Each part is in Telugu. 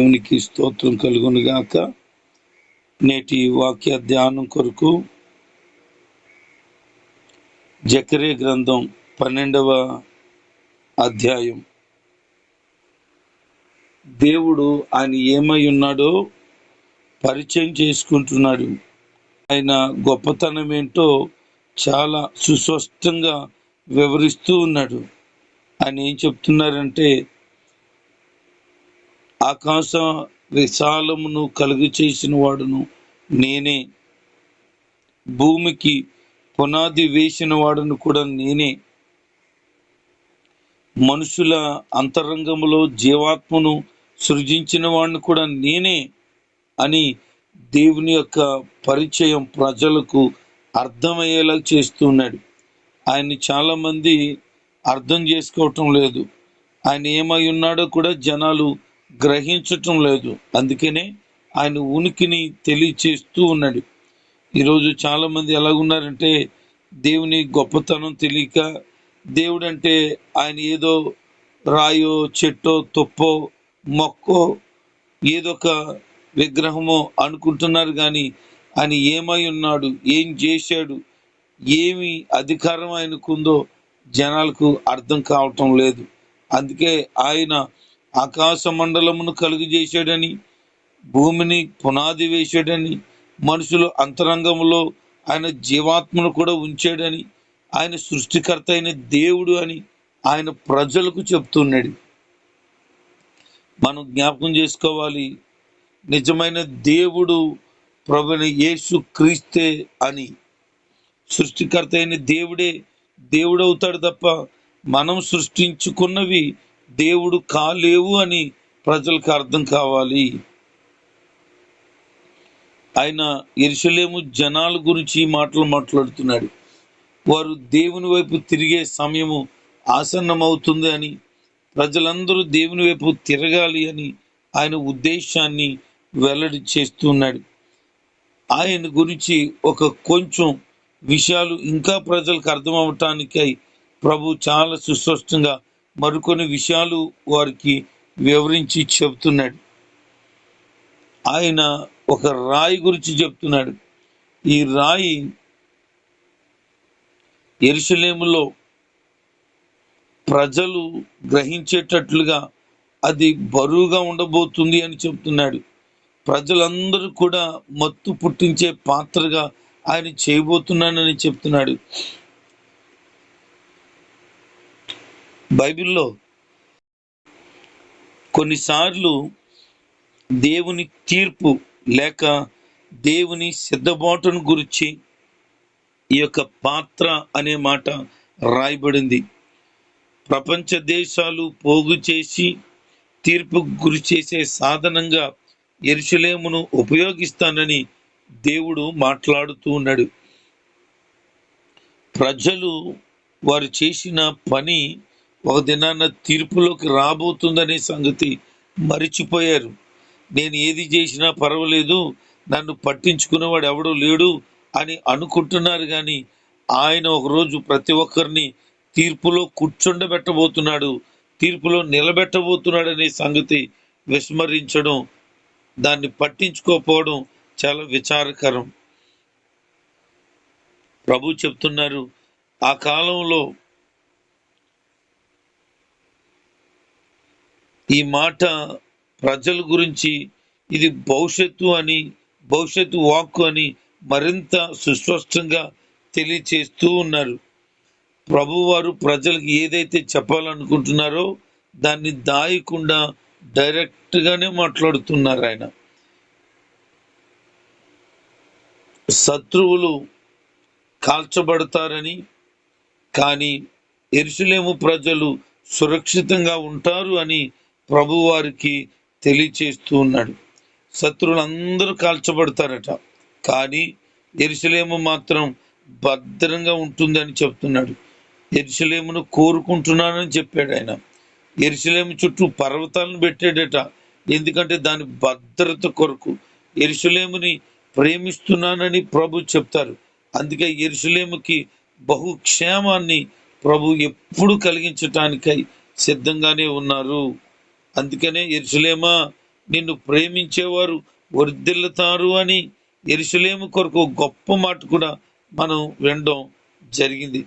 దేవునికి స్తోత్రం కలుగును గాక. నేటి వాక్య ధ్యానం కొరకు జకరే గ్రంథం పన్నెండవ అధ్యాయం. దేవుడు ఆయన ఏమై ఉన్నాడో పరిచయం చేసుకుంటున్నాడు. ఆయన గొప్పతనం ఏంటో చాలా సుస్పష్టంగా వివరిస్తూ ఉన్నాడు. ఆయన ఏం చెప్తున్నారంటే ఆకాశ విశాలమును కలుగు చేసిన వాడును. నేనే. భూమికి పునాది వేసిన వాడును కూడా నేనే. మనుషుల అంతరంగంలో జీవాత్మను సృజించిన వాడిని కూడా నేనే అని దేవుని యొక్క పరిచయం ప్రజలకు అర్థమయ్యేలా చేస్తున్నాడు. ఆయన్ని చాలామంది అర్థం చేసుకోవటం లేదు. ఆయన ఏమై ఉన్నాడో కూడా జనాలు గ్రహించటం లేదు. అందుకనే ఆయన ఉనికిని తెలియచేస్తూ ఉన్నాడు. ఈరోజు చాలామంది ఎలాగున్నారంటే దేవుని గొప్పతనం తెలియక దేవుడు అంటే ఆయన ఏదో రాయో చెట్టో తుప్పో మొక్కో ఏదో ఒక విగ్రహమో అనుకుంటున్నారు కానీ ఆయన ఏమై ఉన్నాడు ఏం చేశాడు ఏమి అధికారం ఆయనకుందో జనాలకు అర్థం కావటం లేదు. అందుకే ఆయన ఆకాశ మండలమును కలుగు చేశాడని భూమిని పునాది వేశాడని మనుషులు అంతరంగంలో ఆయన జీవాత్మను కూడా ఉంచాడని ఆయన సృష్టికర్త అయిన దేవుడు అని ఆయన ప్రజలకు చెప్తున్నాడు. మనం జ్ఞాపకం చేసుకోవాలి నిజమైన దేవుడు ప్రభుని యేసు క్రీస్తే అని. సృష్టికర్త అయిన దేవుడే దేవుడవుతాడు తప్ప మనం సృష్టించుకున్నవి దేవుడు కాలేవు అని ప్రజలకు అర్థం కావాలి. ఆయన ఎరుసలేము జనాల గురించి ఈ మాటలు మాట్లాడుతున్నాడు. వారు దేవుని వైపు తిరిగే సమయము ఆసన్నమవుతుంది అని ప్రజలందరూ దేవుని వైపు తిరగాలి అని ఆయన ఉద్దేశాన్ని వెల్లడి చేస్తున్నాడు ఆయన గురించి ఒక కొంచెం విషయాలు ఇంకా ప్రజలకు అర్థమవటానికై ప్రభు చాలా సుస్పష్టంగా మరికొన్ని విషయాలు వారికి వివరించి చెప్తున్నాడు. ఆయన ఒక రాయి గురించి చెప్తున్నాడు. ఈ రాయి ఎరుసలేములో ప్రజలు గ్రహించేటట్లుగా అది బరువుగా ఉండబోతుంది అని చెప్తున్నాడు. ప్రజలందరూ కూడా మత్తు పుట్టించే పాత్రగా ఆయన చేయబోతున్నానని చెప్తున్నాడు. బైబిల్లో కొన్నిసార్లు దేవుని తీర్పు లేక దేవుని సిద్ధబాటును గురించి ఈ యొక్క పాత్ర అనే మాట రాయబడింది. ప్రపంచ దేశాలు పోగు చేసి తీర్పు గురి చేసే సాధనంగా ఎరుసలేమును ఉపయోగిస్తానని దేవుడు మాట్లాడుతూ ఉన్నాడు. ప్రజలు వారు చేసిన పని ఒక దినాన తీర్పులోకి రాబోతుందనే సంగతి మరిచిపోయారు. నేను ఏది చేసినా పర్వాలేదు నన్ను పట్టించుకునేవాడు ఎవడూ లేడు అని అనుకుంటున్నారు కానీ ఆయన ఒకరోజు ప్రతి ఒక్కరిని తీర్పులో కూర్చుండబెట్టబోతున్నాడు తీర్పులో నిలబెట్టబోతున్నాడు అనే సంగతి విస్మరించడం దాన్ని పట్టించుకోకపోవడం చాలా విచారకరం. ప్రభు చెప్తున్నారు ఆ కాలంలో ఈ మాట ప్రజల గురించి ఇది భవిష్యత్తు అని భవిష్యత్తు వాక్కు అని మరింత సుస్పష్టంగా తెలియచేస్తూ ఉన్నారు. ప్రభువారు ప్రజలకు ఏదైతే చెప్పాలనుకుంటున్నారో దాన్ని దాయకుండా డైరెక్ట్గానే మాట్లాడుతున్నారు ఆయన. శత్రువులు కాల్చబడతారని కానీ ఎరుసలేము ప్రజలు సురక్షితంగా ఉంటారు అని ప్రభువారికి తెలియచేస్తూ ఉన్నాడు. శత్రువులందరూ కాల్చబడతారట. కానీ ఎరుసలేము మాత్రం భద్రంగా ఉంటుందని చెప్తున్నాడు. ఎరుసలేమును కోరుకుంటున్నానని చెప్పాడు ఆయన. ఎరుసలేము చుట్టూ పర్వతాలను పెట్టాడట. ఎందుకంటే దాని భద్రత కొరకు ఎరుసలేముని ప్రేమిస్తున్నానని ప్రభు చెప్తారు. అందుకే ఎరుసలేముకి బహుక్షేమాన్ని ప్రభు ఎప్పుడు కలిగించటానికై సిద్ధంగానే ఉన్నారు. అందుకనే ఎరుసలేమా నిన్ను ప్రేమించేవారు వర్ధిల్లుతారు అని ఎరుసలేము కొరకు గొప్ప మాట కూడా మనం వినడం జరిగింది.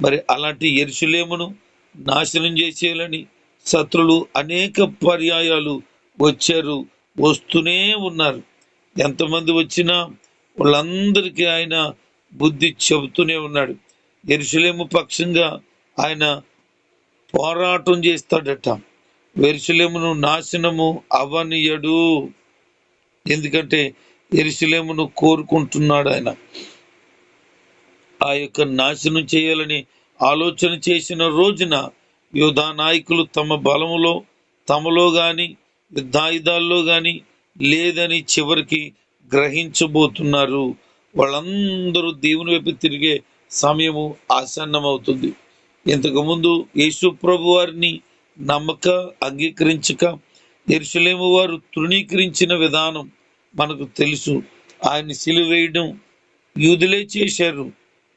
మరి అలాంటి ఎరుసలేమును నాశనం చేసేయాలని శత్రులు అనేక పర్యాయాలు వచ్చారు వస్తూనే ఉన్నారు. ఎంతమంది వచ్చినా వాళ్ళందరికీ ఆయన బుద్ధి చెబుతూనే ఉన్నాడు. ఎరుసలేము పక్షంగా ఆయన పోరాటం చేస్తాడట. ఎరుసలేమును నాశనము అవనీయడు. ఎందుకంటే ఎరుసలేమును కోరుకుంటున్నాడు ఆయన. ఆ యొక్క నాశనం చేయాలని ఆలోచన చేసిన రోజున యోధా నాయకులు తమ బలములో తమలో గాని యుద్ధాయుధాల్లో గాని లేదని చివరికి గ్రహించబోతున్నారు. వాళ్ళందరూ దేవుని వైపు తిరిగే సమయము ఆసన్నమవుతుంది. ఇంతకుముందు యేసు ప్రభు వారిని నమ్మక అంగీకరించక ఎరుసలేము వారు తృణీకరించిన విధానం మనకు తెలుసు. ఆయన్ని సిలువేయడం యూదులే చేశారు.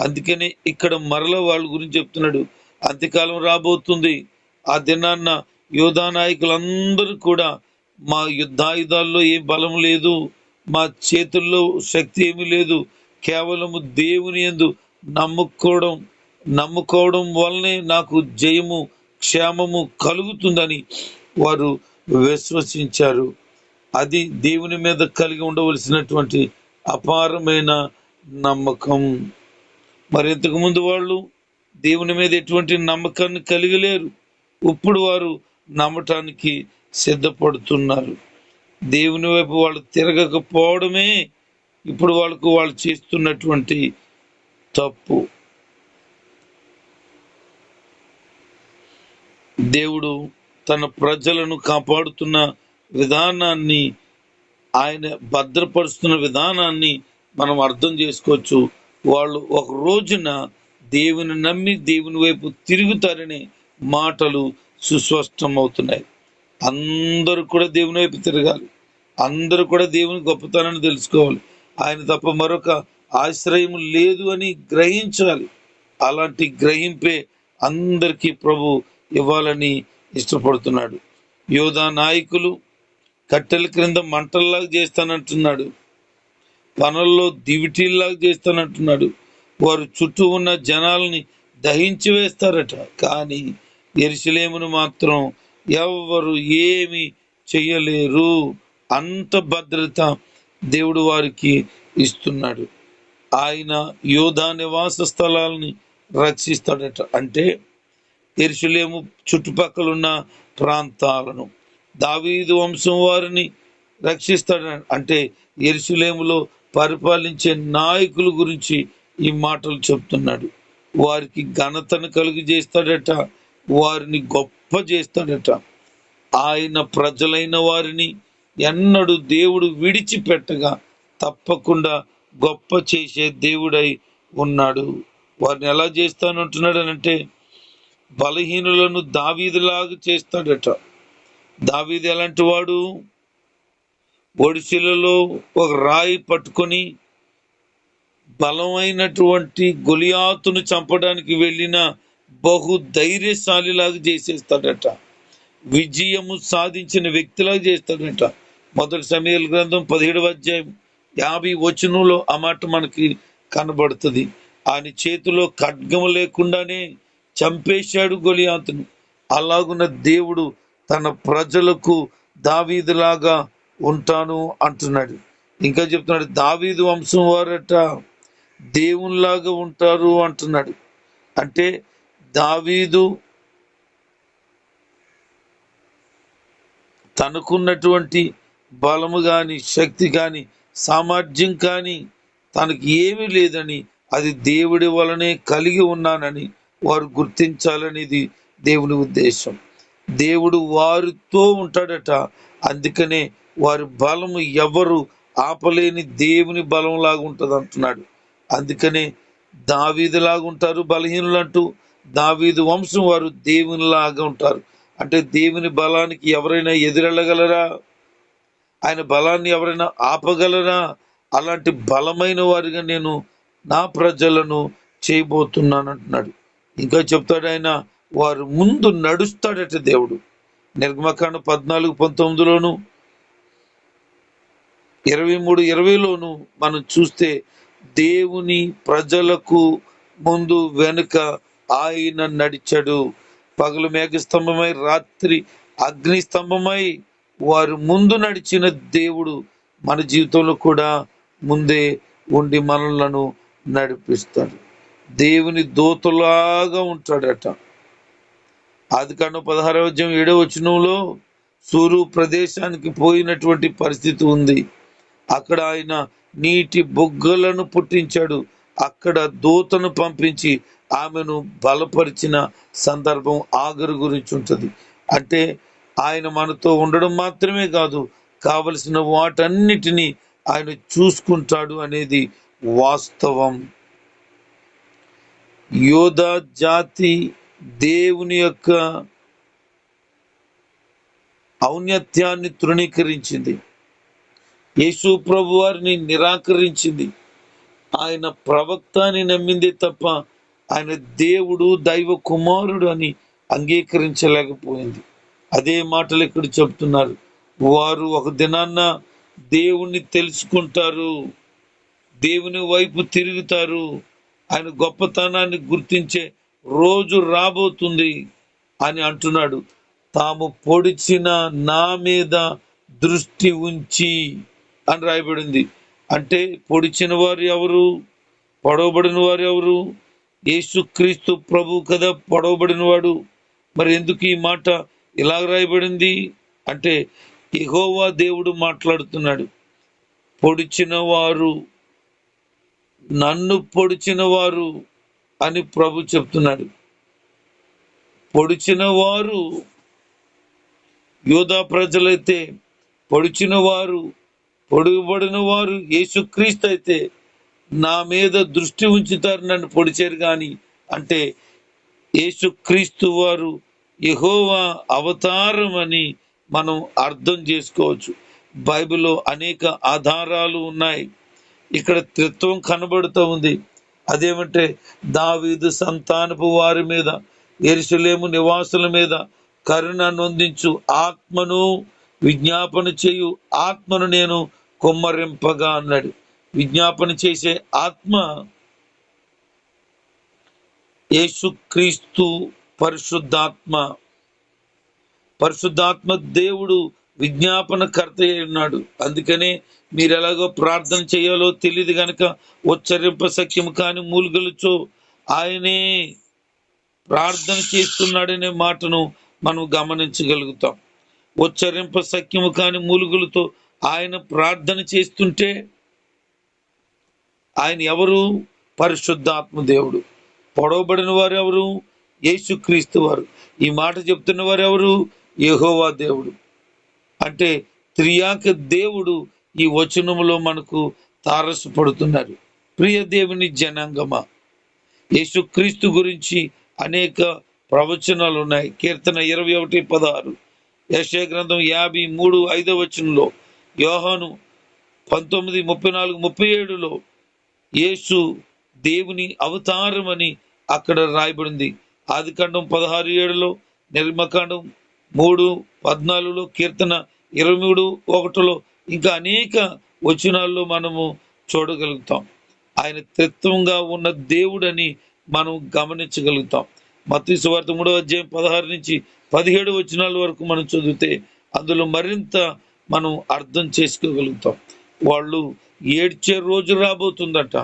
అందుకనే ఇక్కడ మరల వాళ్ళ గురించి చెప్తున్నాడు. అంత్యకాలం రాబోతుంది. ఆ దినాన్న యోధా నాయకులందరూ కూడా మా యుద్ధాయుధాల్లో ఏ బలం లేదు మా చేతుల్లో శక్తి ఏమీ లేదు. కేవలము దేవుని యందు నమ్ముకోవడం నమ్ముకోవడం వల్లనే నాకు జయము క్షేమము కలుగుతుందని వారు విశ్వసించారు. అది దేవుని మీద కలిగి ఉండవలసినటువంటి అపారమైన నమ్మకం. మరి ఇంతకుముందు వాళ్ళు దేవుని మీద ఎటువంటి నమ్మకాన్ని కలిగి లేరు ఇప్పుడు వారు నమ్మటానికి సిద్ధపడుతున్నారు. దేవుని వైపు వాళ్ళు తిరగకపోవడమే ఇప్పుడు వాళ్ళకు వాళ్ళు చేస్తున్నటువంటి తప్పు. దేవుడు తన ప్రజలను కాపాడుతున్న విధానాన్ని ఆయన భద్రపరుస్తున్న విధానాన్ని మనం అర్థం చేసుకోవచ్చు. వాళ్ళు ఒక రోజున దేవుని నమ్మి దేవుని వైపు తిరుగుతారనే మాటలు సుస్పష్టం అవుతున్నాయి అందరూ కూడా దేవుని వైపు తిరగాలి. అందరూ కూడా దేవుని గొప్పతనాన్ని తెలుసుకోవాలి. ఆయన తప్ప మరొక ఆశ్రయం లేదు అని గ్రహించాలి. అలాంటి గ్రహింపే అందరికీ ప్రభు ఇవ్వాలని ఇష్టపడుతున్నాడు. యోధా నాయకులు కట్టెల క్రింద మంటల్లాగా చేస్తానంటున్నాడు. పనుల్లో దివిటీల్లాగా చేస్తానంటున్నాడు. వారు చుట్టూ ఉన్న జనాల్ని దహించి వేస్తారట. కానీ ఎరుసలేమును మాత్రం ఎవ్వరు ఏమి చెయ్యలేరు. అంత భద్రత దేవుడు వారికి ఇస్తున్నాడు. ఆయన యోధా నివాస స్థలాల్ని రక్షిస్తాడట. అంటే ఎరుసలేము చుట్టుపక్కల ఉన్న ప్రాంతాలను. దావీదు వంశం వారిని రక్షిస్తాడు అంటే ఎరుసలేములో పరిపాలించే నాయకుల గురించి ఈ మాటలు చెప్తున్నాడు. వారికి ఘనతను కలుగు చేస్తాడట వారిని గొప్ప చేస్తాడట. ఆయన ప్రజలైన వారిని ఎన్నడు దేవుడు విడిచిపెట్టగా తప్పకుండా గొప్ప చేసే దేవుడై ఉన్నాడు. వారిని ఎలా చేస్తానంటున్నాడు అంటే బలహీనులను దావీదులాగా చేస్తాడట. దావీదు ఎలాంటి వాడు? ఒడిశీలలో ఒక రాయి పట్టుకొని బలమైనటువంటి గొలియాతును చంపడానికి వెళ్ళిన బహు ధైర్యశాలిలాగా చేసేస్తాడట. విజయము సాధించిన వ్యక్తిలాగా చేస్తాడట. మొదటి సమయాల గ్రంథం పదిహేడవ అధ్యాయం యాభై వచనంలో ఆ మాట మనకి కనబడుతుంది. ఆయన చేతిలో ఖడ్గము లేకుండానే చంపేశాడు గొలియాతును. అలాగున్న దేవుడు తన ప్రజలకు దావీదులాగా ఉంటాను అంటున్నాడు. ఇంకా చెప్తున్నాడు దావీదు వంశం వారట దేవునిలాగా ఉంటారు అంటున్నాడు. అంటే దావీదు తనకున్నటువంటి బలము కానీ శక్తి కానీ సామర్థ్యం కానీ తనకి ఏమీ లేదని అది దేవుడి వలనే కలిగి ఉన్నానని వారు గుర్తించాలనేది దేవుని ఉద్దేశం. దేవుడు వారితో ఉంటాడట. అందుకనే వారి బలము ఎవరు ఆపలేని దేవుని బలం లాగా ఉంటుంది అంటున్నాడు. అందుకనే దావీదులాగా ఉంటారు బలహీనులు అంటూ దావీదు వంశం వారు దేవునిలాగా ఉంటారు. అంటే దేవుని బలానికి ఎవరైనా ఎదురెళ్ళగలరా? ఆయన బలాన్ని ఎవరైనా ఆపగలరా? అలాంటి బలమైన వారిగా నేను నా ప్రజలను చేయబోతున్నాను అంటున్నాడు. ఇంకా చెప్తాడు ఆయన వారు ముందు నడుస్తాడట దేవుడు. నిర్గమకాండ పద్నాలుగు పంతొమ్మిదిలోను ఇరవై మూడు ఇరవైలోను మనం చూస్తే దేవుని ప్రజలకు ముందు వెనుక ఆయన నడిచాడు. పగలు మేఘస్తంభమై రాత్రి అగ్ని స్తంభమై వారు ముందు నడిచిన దేవుడు మన జీవితంలో కూడా ముందే ఉండి మనలను నడిపిస్తాడు. దేవుని దూతలాగా ఉంటాడట. ఆది కాండం పదహారవద్యం ఏడో ఏడవ వచనంలో సూరు ప్రదేశానికి పోయినటువంటి పరిస్థితి ఉంది. అక్కడ ఆయన నీటి బొగ్గలను పుట్టించాడు. అక్కడ దూతను పంపించి ఆమెను బలపరిచిన సందర్భం ఆగరు గురించి ఉంటుంది. అంటే ఆయన మనతో ఉండడం మాత్రమే కాదు కావలసిన వాటన్నిటినీ ఆయన చూసుకుంటాడు అనేది వాస్తవం. యోధ జాతి దేవుని యొక్క ఔన్నత్యాన్ని తృణీకరించింది. యేసు ప్రభు వారిని నిరాకరించింది. ఆయన ప్రవక్త అని నమ్మింది తప్ప ఆయన దేవుడు దైవ కుమారుడు అని అంగీకరించలేకపోయింది. అదే మాటలు ఇక్కడ చెప్తున్నారు. వారు ఒక దినాన్న దేవుణ్ణి తెలుసుకుంటారు. దేవుని వైపు తిరుగుతారు. ఆయన గొప్పతనాన్ని గుర్తించే రోజు రాబోతుంది అని అంటున్నాడు. తాము పొడిచిన నా మీద దృష్టి ఉంచి అని రాయబడింది. అంటే పొడిచిన వారు ఎవరు? పొడవబడిన వారు ఎవరు? యేసుక్రీస్తు ప్రభు కదా పొడవబడినవాడు మరి ఎందుకు ఈ మాట ఇలా రాయబడింది? అంటే యెహోవా దేవుడు మాట్లాడుతున్నాడు. పొడిచిన వారు నన్ను పొడిచిన వారు అని ప్రభు చెప్తున్నాడు. పొడిచిన వారు యోధా ప్రజలైతే పొడిచిన వారు పొడుగుబడిన వారు యేసుక్రీస్తు అయితే నా మీద దృష్టి ఉంచుతారు నన్ను పొడిచారు కానీ అంటే యేసుక్రీస్తు వారు యహోవా అవతారం అని మనం అర్థం చేసుకోవచ్చు. బైబిల్లో అనేక ఆధారాలు ఉన్నాయి. ఇక్కడ త్రిత్వం కనబడుతూ ఉంది. అదేమంటే దావీదు సంతానపు వారి మీద ఎరుసలేము నివాసుల మీద కరుణ నొందించు ఆత్మను విజ్ఞాపన చేయు ఆత్మను నేను కుమ్మరింపగా అన్నాడు. విజ్ఞాపన చేసే ఆత్మ యేసుక్రీస్తు పరిశుద్ధాత్మ. పరిశుద్ధాత్మ దేవుడు విజ్ఞాపనకర్త ఉన్నాడు. అందుకనే మీరు ఎలాగో ప్రార్థన చేయాలో తెలియదు గనక ఉచ్చరింప సఖ్యం కాని మూలుగలుచో ఆయనే ప్రార్థన చేస్తున్నాడనే మాటను మనం గమనించగలుగుతాం. ఉచ్చరింప సఖ్యము కాని మూలుగులతో ఆయన ప్రార్థన చేస్తుంటే ఆయన ఎవరు? పరిశుద్ధాత్మ దేవుడు. పొడవబడిన వారు ఎవరు? యేసుక్రీస్తు వారు. ఈ మాట చెప్తున్న వారు ఎవరు? యహోవా దేవుడు. అంటే త్రియాక దేవుడు ఈ వచనములో మనకు తారసపడుతున్నారు. ప్రియ దేవుని జనాంగమా యేసుక్రీస్తు గురించి అనేక ప్రవచనాలు ఉన్నాయి. కీర్తన ఇరవై ఒకటి పదహారు యశయ గ్రంథం యాభై మూడు ఐదవ వచనంలో యోహాను పంతొమ్మిది ముప్పై నాలుగు ముప్పై ఏడులో యేసు దేవుని అవతారం అని అక్కడ రాయబడింది. ఆదికాండం పదహారు ఏడులో నిర్మకాండం మూడు పద్నాలుగులో కీర్తన ఇరవై మూడు ఒకటిలో ఇంకా అనేక వచనాల్లో మనము చూడగలుగుతాం. ఆయన త్రిత్వంగా ఉన్న దేవుడని మనం గమనించగలుగుతాం. మత్తయి మూడవ మూడో అధ్యాయం పదహారు నుంచి పదిహేడు వచనాల వరకు మనం చదివితే అందులో మరింత మనం అర్థం చేసుకోగలుగుతాం. వాళ్ళు ఏడ్చే రోజు రాబోతుందట.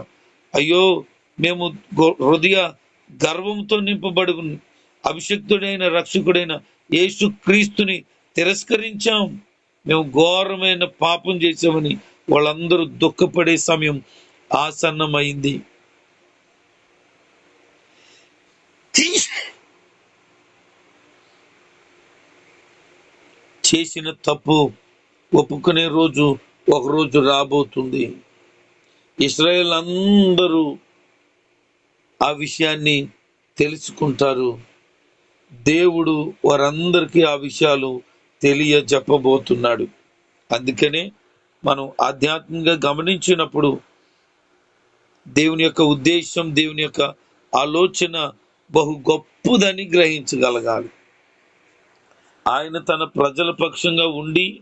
అయ్యో మేము హృదయ గర్వంతో నింపబడి అభిషక్తుడైన రక్షకుడైన యేసు క్రీస్తుని తిరస్కరించాం. మేము ఘోరమైన పాపం చేసామని వాళ్ళందరూ దుఃఖపడే సమయం ఆసన్నమైంది. చేసిన తప్పు ఒప్పుకునే రోజు ఒక రోజు రాబోతుంది. ఇస్రాయేల్ అందరూ ఆ విషయాన్ని తెలుసుకుంటారు. దేవుడు వారందరికీ ఆ విషయాలు తెలియ చెప్పబోతున్నాడు అందుకనే మనం ఆధ్యాత్మికంగా గమనించినప్పుడు దేవుని యొక్క ఉద్దేశం దేవుని యొక్క ఆలోచన బహు గొప్పదని గ్రహించగలగాలి. ఆయన తన ప్రజల పక్షంగా ఉండి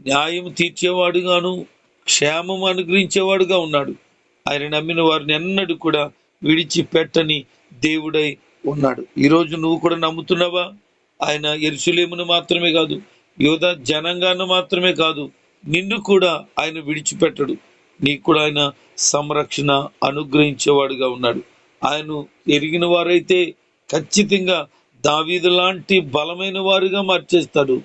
న్యాయం తీర్చేవాడుగాను క్షేమం అనుగ్రహించేవాడుగా ఉన్నాడు. ఆయన నమ్మిన వారిని ఎన్నడూ కూడా విడిచిపెట్టని దేవుడై ఉన్నాడు. ఈరోజు నువ్వు కూడా నమ్ముతున్నావా? ఆయన ఎరుసలేమును మాత్రమే కాదు యోధ జనంగాను మాత్రమే కాదు నిన్ను కూడా ఆయన విడిచిపెట్టడు. నీకు కూడా ఆయన సంరక్షణ అనుగ్రహించేవాడుగా ఉన్నాడు. ఆయన ఎరిగిన వారైతే ఖచ్చితంగా దావీదు లాంటి బలమైన వారుగా మార్చేస్తాడు.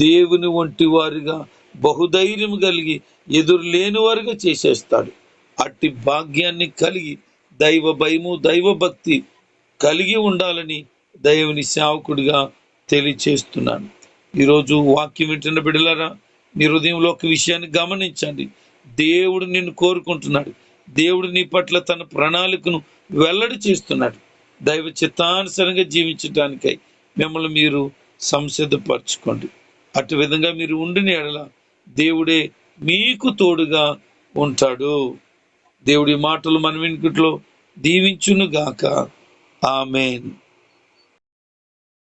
దేవుని వంటి వారిగా బహుధైర్యం కలిగి ఎదురు లేని వారుగా చేసేస్తాడు. అట్టి భాగ్యాన్ని కలిగి దైవ భయము దైవ భక్తి కలిగి ఉండాలని దైవుని సేవకుడిగా తెలియచేస్తున్నాను. ఈరోజు వాక్యం వింటున్న బిడ్డలారా మీ హృదయంలో ఒక విషయాన్ని గమనించండి. దేవుడు నిన్ను కోరుకుంటున్నాడు. దేవుడు నీ పట్ల తన ప్రణాళికను వెల్లడి చేస్తున్నాడు. దైవ చిత్తానుసరంగా జీవించడానికై మిమ్మల్ని మీరు సంసిద్ధపరచుకోండి. అటు విధంగా మీరు ఉండిన ఎడల దేవుడే మీకు తోడుగా ఉంటాడు. దేవుడి మాటలు మన వెనుకట్లో దీవించును గాక ఆమెన్